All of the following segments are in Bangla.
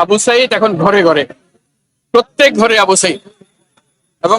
আবু সাইদ এখন ঘরে ঘরে। প্রত্যেক ঘরে আবু সাইদ। এবং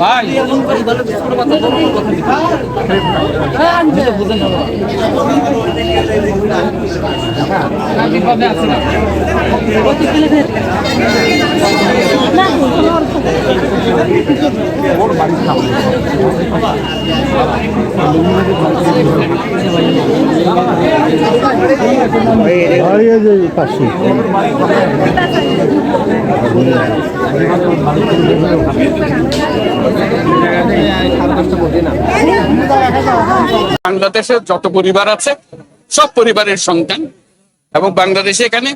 হারিয়ে যায় পাশে বাংলাদেশে যত পরিবার আছে সব পরিবারের সন্তান। এবং বাংলাদেশে এখানে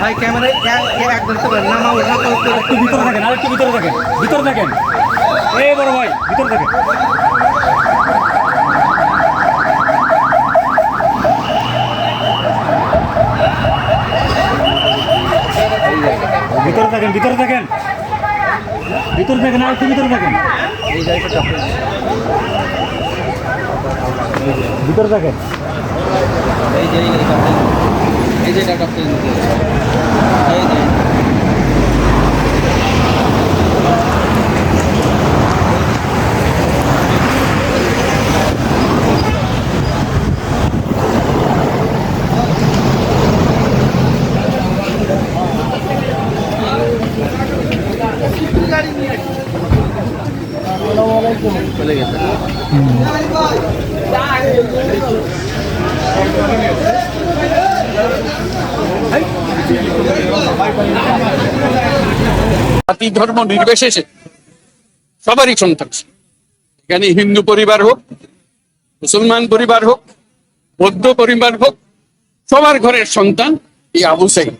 ভাই ক্যামেরায় এক ধরতে পারেন না মা ওঠা একটু ভিতরে থাকেন আর একটু ভিতরে থাকেন ভিতরে থাকেন। এই বড় ভাই ভিতরে থাকেন। ভিতরে থাকেন ভিতরে থাকেন। ভিতরে থাকেন না একটু ভিতরে থাকেন ভিতর থাকেন এই যে এই যে চলে গেছে। জাতি ধর্ম নির্বিশেষে সবারই সন্তান। এখানে হিন্দু পরিবার হোক মুসলমান পরিবার হোক বৌদ্ধ পরিবার হোক সবার ঘরের সন্তান এই আবু সাইদ।